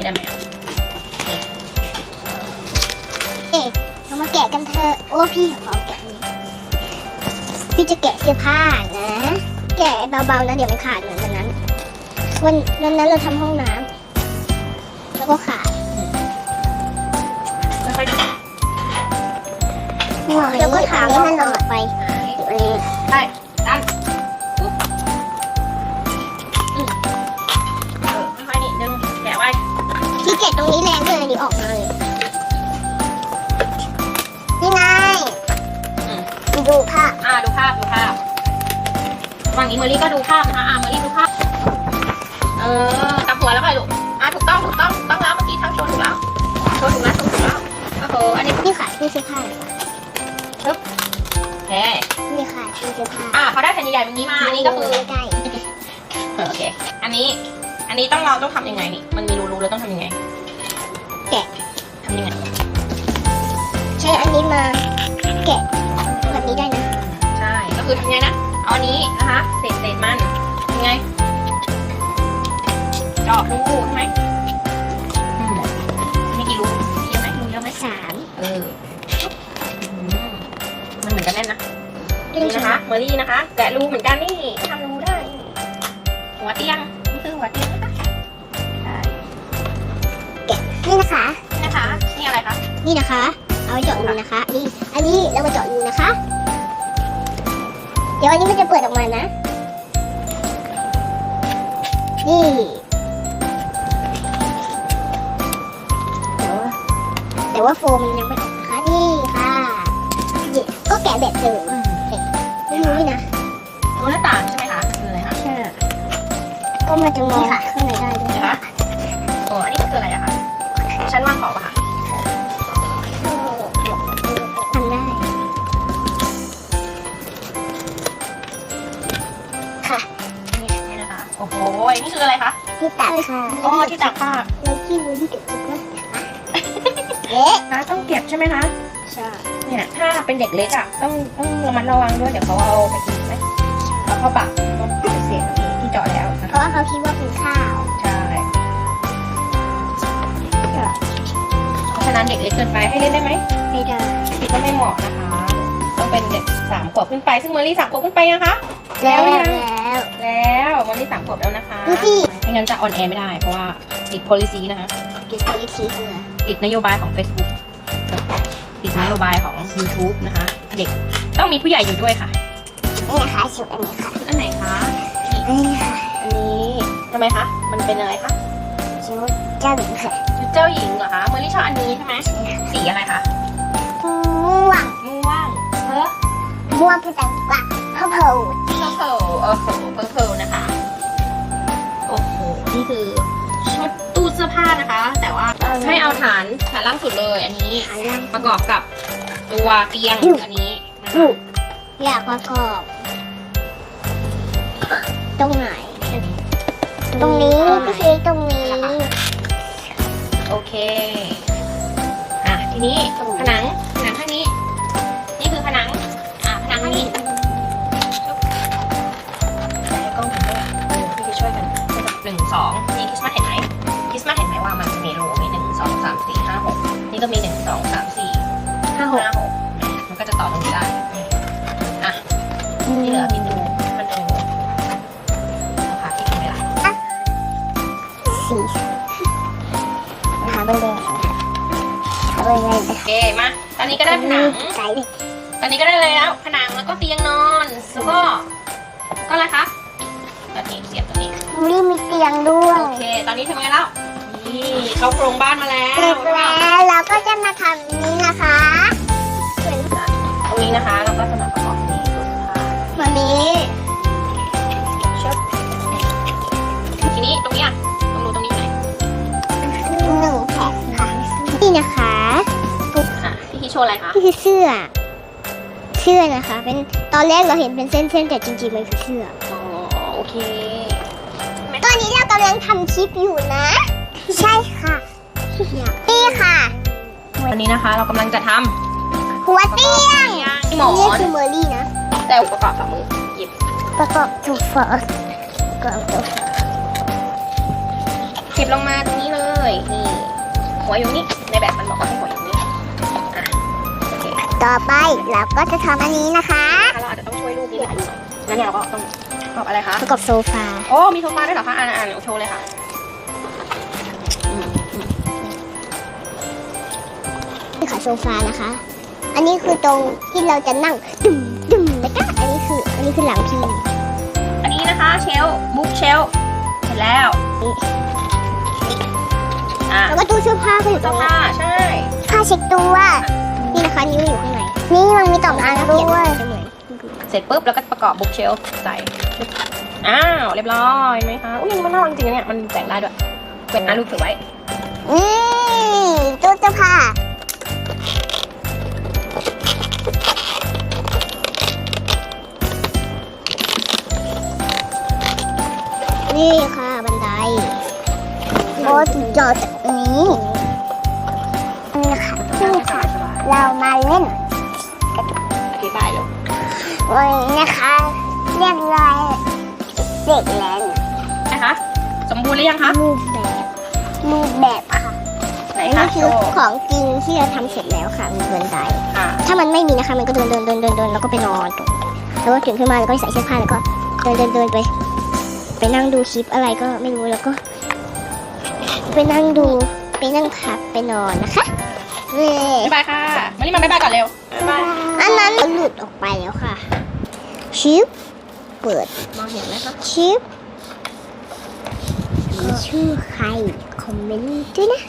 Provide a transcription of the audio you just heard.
นี้ได้ไหมอะเอ๊ะเรามาแกะกันเถอะโอ้พี่ขอแกะนี่พี่จะแกะเสื้อผ้านะ แกะเบาๆนะเดี๋ยวมันขาดเหมือนวันนั้น วันวันนั้นเราทำห้องน้ำแล้วก็ขาดค่อยๆดูแล้วก็ถามว่ามันหลอดไปได้ นี้เมอรี่ก็ดูภาพนะคะอ่าเมอรี่ดูภาพ เออกลับหัวแล้วไปลูกอ่าถูกต้องถูกต้องถูกต้องแล้วเมื่อกี้ทำโชว์ถูกแล้วโชว์ถูกแล้วโชว์ถูกแล้วโอ้โหอันนี้นี่ค่ะนี่เสื้อผ้าโอเคนี่ค่ะนี่เสื้อผ้าอ่าพอได้แผ่นใหญ่ๆแบบนี้มาอันนี้ก็คือใกล้เออโอเค อันนี้ อันนี้ต้องเราต้องทำยังไงนี่มันมีรูๆแล้วต้องทำยังไง แกะทำยังไงใช้อันนี้มาแกะแบบนี้ได้นะ ใช่ ก็คือทำยังไงนะ อาอันนี้นะคะเศษเศษมันยังไงเจาะรูใช่ไหมอืมมีกี่รูมีเยอะไหมรูเยอะไหมสามเอออืมมันเหมือนกันแน่นนะนี่นี่นะคะเมอรี่นะคะ แกะรูเหมือนกันนี่ก็ทำรูได้ หัวเตียงนี่คือหัวเตียงนะคะใช่นี่นะคะนี่นะคะ นี่อะไรคะ นี่นะคะ เอาไว้เจาะรูนะคะ นี่ อันนี้เรามาเจาะรูนะคะ เดี๋ยวอันนี้มันจะเปิดออกมานะ นี่แต่ว่าแต่ว่าโฟมมันยังไม่ออกนะคะนี่ค่ะนี่ก็แกะแบบเดิมไม่รู้นี่นะรูหน้าต่างใช่ไหมคะคืออะไรคะใช่ก็มันจะมองข้างในได้ด้วยนะคะโอ้อันนี้คืออะไรอะคะชั้นวางของปะคะ ที่ตักค่ะอ๋อที่ตักผ้าแล้วที่มือที่เก็บตุ๊กตาเอ๊ะนะต้องเก็บใช่ไหมคะใช่เนี่ยถ้าเป็นเด็กเล็กอะต้องต้องระมัดระวังด้วยเดี๋ยวเขาเอาไปกินไหมเอาเข้าปากต้องเสียที่เจาะแล้วนะเพคะราะว่าเขาคิดว่าเป็นข้าวใช่เพราะฉะนั้นเด็กเล็กเกินไปให้เล่นได้ไหมไม่ได้คิดว่าไม่เหมาะนะคะต้องเป็นเด็กสามขวบขึ้นไปซึ่งเมอรี่สามขวบขึ้นไปยังคะ แล้วยังแล้วแล้วเมอรี่สามขวบแล้วนะคะ ดูสิไม่งั้นจะออนแอร์ไม่ได้ เพราะว่าติด policy นะคะ กินโพลิทีคือติดนโยบายของ Facebook ติดนโยบายของ YouTube นะคะ เด็กต้องมีผู้ใหญ่อยู่ด้วยค่ะ นี่นะคะชุดอันนี้ค่ะอันไหนคะอันนี้ค่ะอันนี้ทำไมคะมันเป็นอะไรคะชุดเจ้าหญิงค่ะชุดเจ้าหญิงเหรอคะเมอรี่ชอบอันนี้ใช่ไหมสีอะไรคะม่วงม่วงเพ้อ ม่วงคือต่างกว่าเพราะเผาเพอร์เพลโอ้โหเพอร์เพลนะคะ โอ้โห นี่คือชุดตู้เสื้อผ้านะคะ แต่ว่าให้เอาฐานฐานล่างสุดเลย อันนี้หายังประกอบกับตัวเตียงอันนี้นะคะอยากประกอบตรงไหน ตรงนี้ก็คือตรงนี้ โอเค อะ ทีนี้ผนัง สองนี่คริสต์มาสเห็นไหมคริสต์มาสเห็นไหมว่ามันจะมีรูมีหนึ่งสองสามสี่ห้าหกนี่ก็มีหนึ่งสองสามสี่ห้าหกห้าหกมันก็จะต่อตรงนี้ได้อะที่เหลือพี่ดูมันดูนะคะที่ทำเวลาสีหาไปเลยหาไปเลยโอเคมาตอนนี้ก็ได้ผนังใส่ดิตอนนี้ก็ได้เลยแล้วผนังแล้วก็เตียงนอนแล้วก็ก็อะไรคะแบบนี้เสียบตรงนี้ มีมีเตียงด้วย โอเค ตอนนี้ทำไงแล้ว นี่เข้าโครงบ้านมาแล้วเสร็จแล้วเราก็จะมาทำนี้นะคะตรงนี้นะคะเราก็จะมาประกอบนี่ดูค่ะวันนี้ชึบทีนี้ตรงนี้อะตรงรูตรงนี้ไหนหนึ่งแผ่นค่ะนี่นะคะอะพี่คิดโชว์อะไรคะนี่คือเสื้อ เสื้อนะคะ เป็นตอนแรกเราเห็นเป็นเส้นๆแต่จริงๆมันคือเสื้ออ๋อโอเค ตอนนี้เรากำลังทำคลิปอยู่นะ ใช่ค่ะนี่ค่ะ วันนี้นะคะ เรากำลังจะทหัวเตียงำหมอนี่นคือเมอร์รี่นะ แต่อุปกรณ์สองมือหยิบประกอบถูกเฟิร์สประกอบถูกเก็บลงมาตรงนี้เลยนี่หัวอยู่นี่ในแบบมันบอกว่าให้หัวอยู่นี่อะโอเคต่อไปเราก็จะทำอันนี้นะคะเราอาจจะต้องช่วยลูกนี่แหละงั้นเนี่ยเราก็ต้อง ประกอบอะไรคะ ประกอบโซฟา โอ้ มีโซฟาด้วยเหรอคะ อ่านอ่านโชว์เลยค่ะนี่ค่ะโซฟานะคะ อันนี้คือตรงที่เราจะนั่งดุ่มดุ่มแล้วก็อันนี้คืออันนี้คือหลังพิงอันนี้นะคะเชลบุ๊กเชลเสร็จแล้วอะแล้วก็ตู้เสื้อผ้าก็อยู่ตเสื้รองนี้ผ้าใช่ ผ้าเช็ดตัวนี่นะคะนิ้วอยู่ข้างในนี่มันมีต่อมอันด้วย เสร็จปุ๊บแล้วก็ประกอบบุ๊กเชลใส่อ้าวเรียบร้อยเห็นไหมคะอุ้ยมันน่ารักจริงๆนะเนี่ยมันแต่งได้ด้วยเป็นอะลูกถือไว้นี่ตู้เสื้อผ้านี่ค่ะบันไดโอ้สุดยอดจากนี้นี่นะคะซึ่งเรามาเล่นอธิบายเลย วันนี้นะคะเรียบร้อยเสร็จแล้วนะคะ สมบูรณ์หรือยังคะรูปแบบรูปแบบค่ะไหนอันคะนี้โชคือว์ของจริงที่เราทำเสร็จแล้วค่ะมีบันไดอ่าถ้ามันไม่มีนะคะมันก็เดินเดินเดินเดินเดินแล้วก็ไปนอนตรงแล้วก็ตื่นขึ้นมาแล้วก็ใส่เสื้อผ้าแล้วก็เดินเดินเดินไป ไปนั่งดูคลิปอะไรก็ไม่รู้แล้วก็ ไปนั่งดูไปนั่งพักไปนอนนะคะเว้ยบ๊ายบายค่ะมานี่มาบ๊ายบายก่อนเร็วบ๊ายบายอันนั้นหลุดออกไปแล้วค่ะ ชิป เปิด มองเห็นไหมคะชิปมีชื่อใคร คอมเมนต์ด้วยนะ